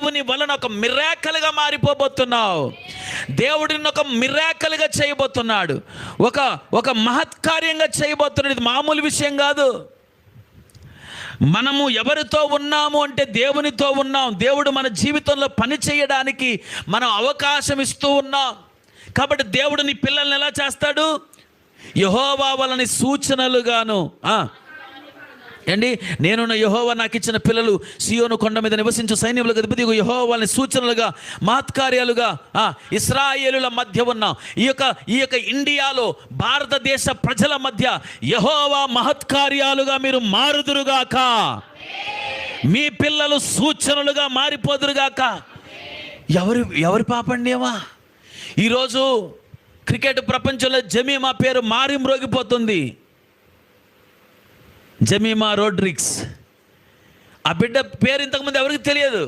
దేవుని వలన ఒక మిరాకలుగా మారిపోబోతున్నావు. దేవుడిని ఒక మిరాకలుగా చేయబోతున్నాడు. ఒక ఒక మహత్కార్యంగా చేయబోతున్నాడు. ఇది మామూలు విషయం కాదు. మనము ఎవరితో ఉన్నాము అంటే దేవునితో ఉన్నాం. దేవుడు మన జీవితంలో పని చేయడానికి మనం అవకాశం ఇస్తూ ఉన్నాం. కాబట్టి దేవుడు నీ పిల్లల్ని ఎలా చేస్తాడు? యహోవా వలని సూచనలుగాను. ఆ, ఏండి నేనున్న యహోవా నాకు ఇచ్చిన పిల్లలు సియోను కొండ మీద నివసించు సైన్యములకు అధిపతి యహో వాళ్ళని సూచనలుగా మహత్కార్యాలుగా ఇస్రాయేలుల మధ్య ఉన్న ఈ యొక్క ఈ యొక్క ఇండియాలో భారతదేశ ప్రజల మధ్య యహోవా మహత్కార్యాలుగా మీరు మారుదురుగాక మీ పిల్లలు సూచనలుగా మారిపోదురుగాక ఎవరి ఎవరి పాపండేవా ఈరోజు క్రికెట్ ప్రపంచంలో జమీమా పేరు మారి మ్రోగిపోతుంది జమీమా రోడ్రిక్స్. ఆ బిడ్డ పేరు ఇంతకుముందు ఎవరికి తెలియదు?